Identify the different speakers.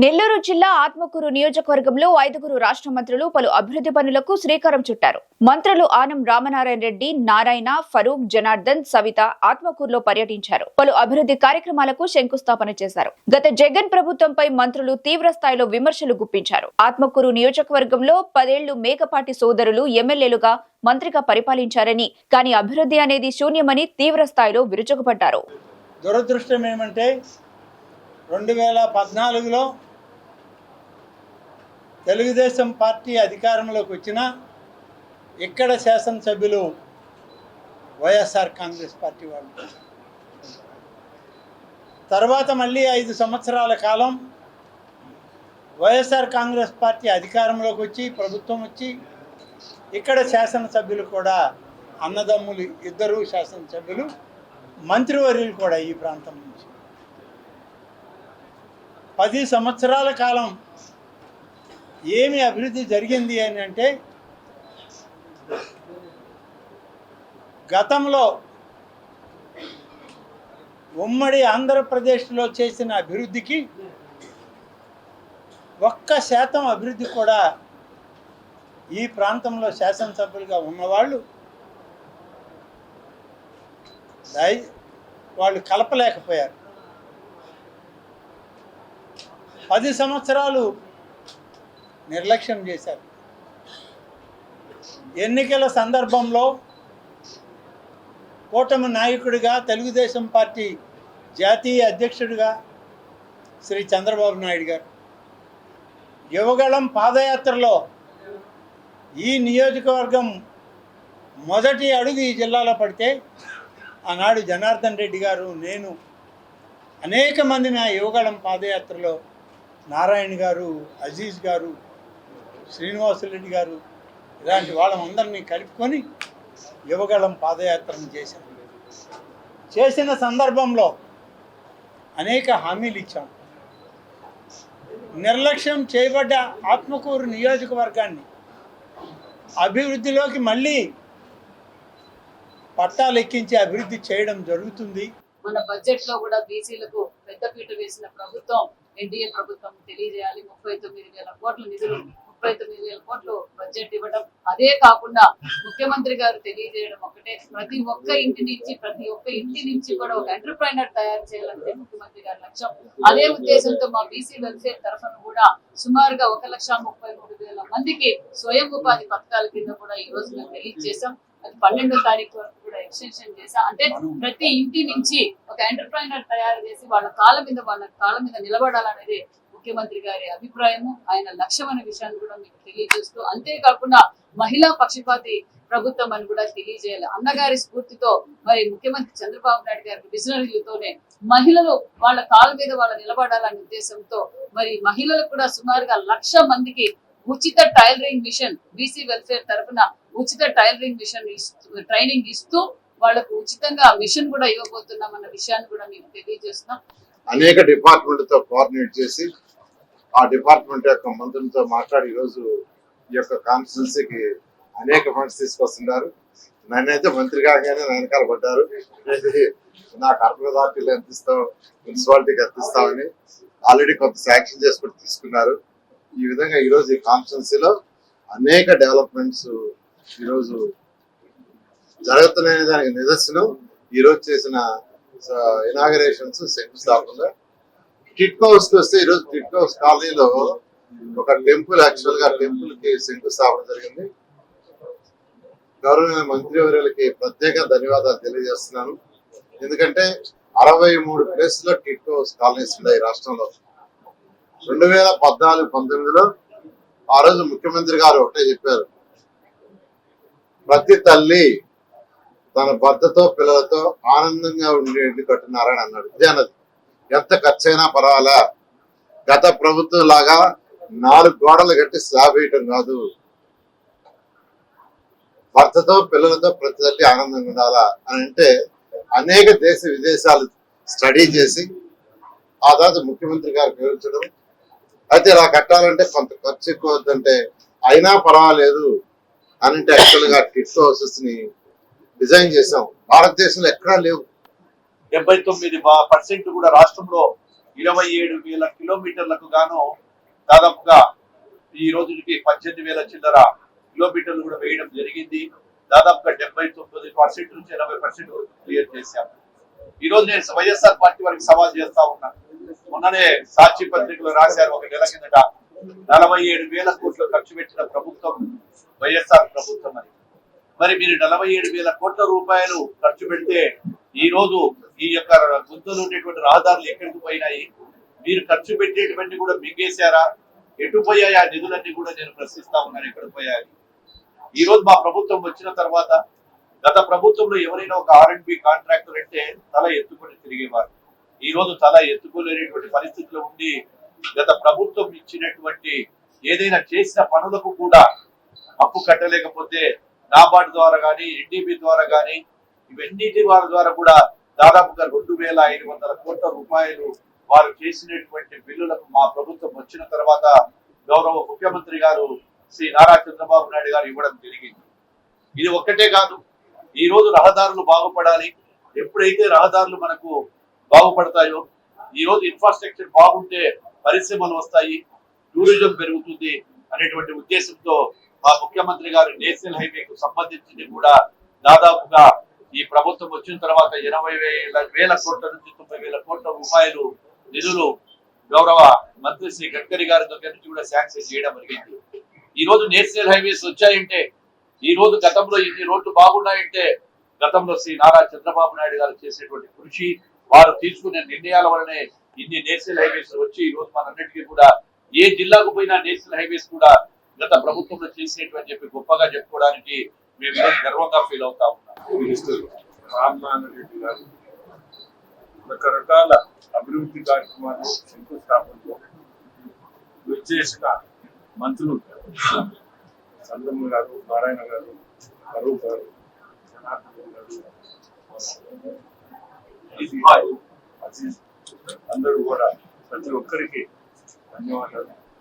Speaker 1: నెల్లూరు జిల్లా ఆత్మకూరు నియోజకవర్గంలో ఐదుగురు రాష్ట్ర మంత్రులు పలు అభివృద్ధి పనులకు శ్రీకారం చుట్టారు. మంత్రులు ఆనం రామనారాయణ రెడ్డి నారాయణ ఫరూక్ జనార్దన్ సవిత ఆత్మకూరులో పర్యటించారు. పలు అభివృద్ధి కార్యక్రమాలకు శంకుస్థాపన చేశారు. గత జగన్ ప్రభుత్వంపై మంత్రులు తీవ్ర స్థాయిలో విమర్శలు గుప్పించారు. ఆత్మకూరు నియోజకవర్గంలో పదేళ్ళు మేకపాటి సోదరులు ఎమ్మెల్యేలుగా మంత్రిగా పరిపాలించారని కానీ అభివృద్ధి అనేది శూన్యమని తీవ్ర స్థాయిలో విరుచుకుపడ్డారు.
Speaker 2: దురదృష్టం ఏమంటే రెండు వేల పద్నాలుగులో తెలుగుదేశం పార్టీ అధికారంలోకి వచ్చిన ఇక్కడ శాసనసభ్యులు వైఎస్ఆర్ కాంగ్రెస్ పార్టీ వాళ్ళు. తర్వాత మళ్ళీ ఐదు సంవత్సరాల కాలం వైఎస్ఆర్ కాంగ్రెస్ పార్టీ అధికారంలోకి వచ్చి ప్రభుత్వం వచ్చి ఇక్కడ శాసనసభ్యులు కూడా అన్నదమ్ములు ఇద్దరు శాసనసభ్యులు మంత్రివర్యులు కూడా ఈ ప్రాంతం నుంచి. పది సంవత్సరాల కాలం ఏమి అభివృద్ధి జరిగింది అని అంటే గతంలో ఉమ్మడి ఆంధ్రప్రదేశ్లో చేసిన అభివృద్ధికి ఒక్క శాతం అభివృద్ధి కూడా ఈ ప్రాంతంలో శాసనసభ్యులుగా ఉన్నవాళ్ళు వాళ్ళు కలపలేకపోయారు. పది సంవత్సరాలు నిర్లక్ష్యం చేశారు. ఎన్నికల సందర్భంలో కూటమి నాయకుడిగా తెలుగుదేశం పార్టీ జాతీయ అధ్యక్షుడిగా శ్రీ చంద్రబాబు నాయుడు గారు. యువగళం పాదయాత్రలో ఈ నియోజకవర్గం మొదటి అడుగు ఈ జిల్లాలో పడితే ఆనాడు జనార్దన్ రెడ్డి గారు నేను అనేక మంది నా యువగళం పాదయాత్రలో నారాయణ గారు అజీజ్ గారు శ్రీనివాసరెడ్డి గారు ఇలాంటి వాళ్ళందరినీ కలుపుకొని యువగళం పాదయాత్రను చేశాం చేసిన సందర్భంలో అనేక హామీలు ఇచ్చాం. నిర్లక్ష్యం చేయబడ్డ ఆత్మకూరు నియోజకవర్గాన్ని అభివృద్ధిలోకి మళ్ళీ పట్టాలు ఎక్కించి అభివృద్ధి చేయడం జరుగుతుంది.
Speaker 3: మన బడ్జెట్లో కూడా బీసీలకు పెద్దపీట వేసిన ప్రభుత్వం ఎన్డీఏ ప్రభుత్వం తెలియజేయాలి. ముప్పై తొమ్మిది వేల కోట్ల నిధులు ముప్పై తొమ్మిది వేల కోట్లు బడ్జెట్ ఇవ్వడం. అదే కాకుండా ముఖ్యమంత్రి గారు తెలియజేయడం ఒకటే. ప్రతి ఒక్క ఇంటి నుంచి ప్రతి ఒక్క ఇంటి నుంచి కూడా ఒక ఎంటర్ప్రైనర్ తయారు చేయాలంటే ముఖ్యమంత్రి గారి లక్ష్యం. అదే ఉద్దేశంతో మా బీసీ వెల్ఫేర్ తరఫున కూడా సుమారుగా ఒక లక్ష ముప్పై మూడు వేల మందికి స్వయం ఉపాధి పథకాల కింద కూడా ఈ రోజు మేము రిలీజ్ చేసాం అది పన్నెండో తారీఖు వరకు కూడా ఎక్స్టెన్షన్ చేసా అంటే ప్రతి ఇంటి నుంచి ఒక ఎంటర్ప్రైనర్ తయారు చేసి వాళ్ళ కాళ్ళ మీద వాళ్ళ కాళ్ళ మీద నిలబడాలనేది ముఖ్యమంత్రి గారి అభిప్రాయము ఆయన లక్ష్యం అనే విషయాన్ని కూడా మీకు తెలియజేస్తూ అంతేకాకుండా మహిళా పక్షపాతి ప్రభుత్వం అని కూడా తెలియజేయాలి. అన్నగారి స్ఫూర్తితో మరి ముఖ్యమంత్రి చంద్రబాబు నాయుడు గారి విజనరీలతోనే మహిళలు వాళ్ళ కాళ్ళ మీద వాళ్ళ నిలబడాలనే ఉద్దేశంతో మరి మహిళలకు కూడా సుమారుగా లక్ష మందికి ఉచిత టైలరింగ్ మిషన్ బీసీ వెల్ఫేర్ తరఫున ఉచిత టైలరింగ్ మిషన్ ట్రైనింగ్ ఇస్తూ వాళ్ళకు ఉచితంగా మిషన్ కూడా ఇవ్వబోతున్నాం అన్న విషయాన్ని కూడా మీకు తెలియజేస్తున్నాం.
Speaker 4: అనేక డిపార్ట్మెంట్తో కోఆర్డినేట్ చేసి ఆ డిపార్ట్మెంట్ యొక్క మంత్రులతో మాట్లాడి ఈరోజు ఈ యొక్క కాన్స్టిట్యున్సీకి అనేక ఫండ్స్ తీసుకొస్తున్నారు. నన్నైతే మంత్రి కాగానే వెనకాల పడ్డారు. నాకు అర్బన్ అథారిటీలో ఎంత ఇస్తాం మున్సిపాలిటీకి ఎంత ఇస్తామని ఆల్రెడీ కొంత శాంక్షన్ చేసుకుని తీసుకున్నారు. ఈ విధంగా ఈరోజు ఈ కాన్స్టిట్యున్సీలో అనేక డెవలప్మెంట్స్ ఈరోజు జరుగుతున్నాయనే దానికి నిదర్శనం. ఈరోజు చేసిన ఇనాగరేషన్స్ శంకుస్థాపన కిట్ హౌస్ వస్తే ఈరోజు కిట్ హౌస్ కాలనీలో ఒక టెంపుల్ యాక్చువల్గా టెంపుల్కి శంకుస్థాపన జరిగింది. గౌరవ మంత్రివర్యులకి ప్రత్యేక ధన్యవాదాలు తెలియజేస్తున్నాను. ఎందుకంటే అరవై మూడు ప్లేస్లో కిట్ హౌస్ కాలనీస్ ఉన్నాయి రాష్ట్రంలో. రెండు వేల పద్నాలుగు పంతొమ్మిదిలో ఆ రోజు ముఖ్యమంత్రి గారు ఒకటే చెప్పారు. ప్రతి తల్లి తన భర్తతో పిల్లలతో ఆనందంగా ఉండే కట్టున్నారని అన్నాడు. ఇదే అన్నది. ఎంత ఖర్చైనా పర్వాలా. గత ప్రభుత్వం లాగా నాలుగు గోడలు కట్టి స్లాబ్ వేయటం కాదు. భర్తతో పిల్లలతో ప్రతి తల్లి ఆనందంగా ఉండాలా అని అంటే అనేక దేశ విదేశాలు స్టడీ చేసి ఆ తర్వాత ముఖ్యమంత్రి గారు వివరించడం అయితే ఇలా కట్టాలంటే కొంత ఖర్చు ఎక్కువ అవుతుందంటే అయినా పర్వాలేదు అని అంటే యాక్చువల్గా టిట్ హౌసెస్ని డిజైన్ చేసాం భారతదేశంలో ఎక్కడా లేవు.
Speaker 5: డెబ్బై తొమ్మిది పర్సెంట్ కూడా రాష్ట్రంలో ఇరవై ఏడు వేల కిలోమీటర్లకు గాను దాదాపుగా ఈ రోజుకి పద్దెనిమిది వేల చిల్లర కిలోమీటర్లు కూడా వేయడం జరిగింది. దాదాపుగా డెబ్బై తొమ్మిది పర్సెంట్ నుంచి ఎనభై పర్సెంట్ వరకు క్లియర్ చేశాము ఈ రోజు నేను వైఎస్ఆర్ పార్టీ వారికి సవాల్ చేస్తా ఉన్నా. మొన్ననే సాక్షి పత్రికలో రాశారు ఒక నెల కిందట నలభై ఏడు వేల కోట్లు ఖర్చు పెట్టిన ప్రభుత్వం వైఎస్ఆర్ ప్రభుత్వం అని. మరి మీరు నలభై ఏడు వేల కోట్ల రూపాయలు ఖర్చు పెడితే ఈ రోజు ఈ యొక్క గుంతలు ఉండేటువంటి రహదారులు ఎక్కడికి పోయినాయి? మీరు ఖర్చు పెట్టేటువంటి కూడా మింగేశారా? ఎటు పోయాయి ఆ నిధులన్నీ కూడా నేను ప్రశ్నిస్తా ఉన్నాను ఎక్కడ పోయాయి? ఈ రోజు మా ప్రభుత్వం వచ్చిన తర్వాత గత ప్రభుత్వంలో ఎవరైనా ఒక ఆర్ అండ్ బి కాంట్రాక్టర్ అంటే తల ఎత్తుకొని తిరిగేవారు. ఈ రోజు తల ఎత్తుకోలేనటువంటి పరిస్థితిలో ఉండి గత ప్రభుత్వం ఇచ్చినటువంటి ఏదైనా చేసిన పనులకు కూడా అప్పు కట్టలేకపోతే నాబార్డు ద్వారా కానీ ఎన్డీబీ ద్వారా కానీ ఇవన్నిటి వారి ద్వారా కూడా దాదాపుగా రెండు వేల ఐదు వందల కోట్ల రూపాయలు వారు చేసినటువంటి బిల్లులకు మా ప్రభుత్వం వచ్చిన తర్వాత గౌరవ ముఖ్యమంత్రి గారు శ్రీ నారా చంద్రబాబు నాయుడు గారు ఇవ్వడం జరిగింది. ఇది ఒక్కటే కాదు ఈ రోజు రహదారులు బాగుపడాలి. ఎప్పుడైతే రహదారులు మనకు బాగుపడతాయో ఈ రోజు ఇన్ఫ్రాస్ట్రక్చర్ బాగుంటే పరిశ్రమలు వస్తాయి టూరిజం పెరుగుతుంది అనేటువంటి ఉద్దేశంతో మా ముఖ్యమంత్రి గారు నేషనల్ హైవేకు సంబంధించింది కూడా దాదాపుగా ప్రభుత్వం వచ్చిన తర్వాత ఎనభై వేల వేల కోట్ల నుంచి తొంభై వేల కోట్ల రూపాయలు నిధులు గౌరవ మంత్రి శ్రీ గడ్కరీ గారి దగ్గర నుంచి కూడా శాంక్షన్ చేయడం జరిగింది. ఈ రోజు నేషనల్ హైవేస్ వచ్చాయంటే ఈ రోజు గతంలో ఇన్ని రోడ్లు బాగున్నాయంటే గతంలో శ్రీ నారా చంద్రబాబు నాయుడు గారు చేసేటువంటి కృషి వారు తీసుకునే నిర్ణయాల వల్లనే ఇన్ని నేషనల్ హైవేస్ వచ్చి ఈ రోజు మనందరికీ కూడా ఏ జిల్లాకు పోయినా నేషనల్ హైవేస్ కూడా గత ప్రభుత్వంలో చేసేటువంటి చెప్పి గొప్పగా చెప్పుకోవడానికి ఈరోజు గర్వంగా ఫీల్ అవుతా ఉన్నాం
Speaker 6: మినిస్టర్ రామ్మోహన్ రెడ్డి గారు రకరకాల అభివృద్ధి కార్యక్రమాలు శంకుస్థాపనలో విచ్చేసిన మంత్రులు చంద్రమ్మ గారు నారాయణ గారు కరూప్ గారు జనార్దన్ గారు అందరూ కూడా ప్రతి ఒక్కరికి ధన్యవాదాలు.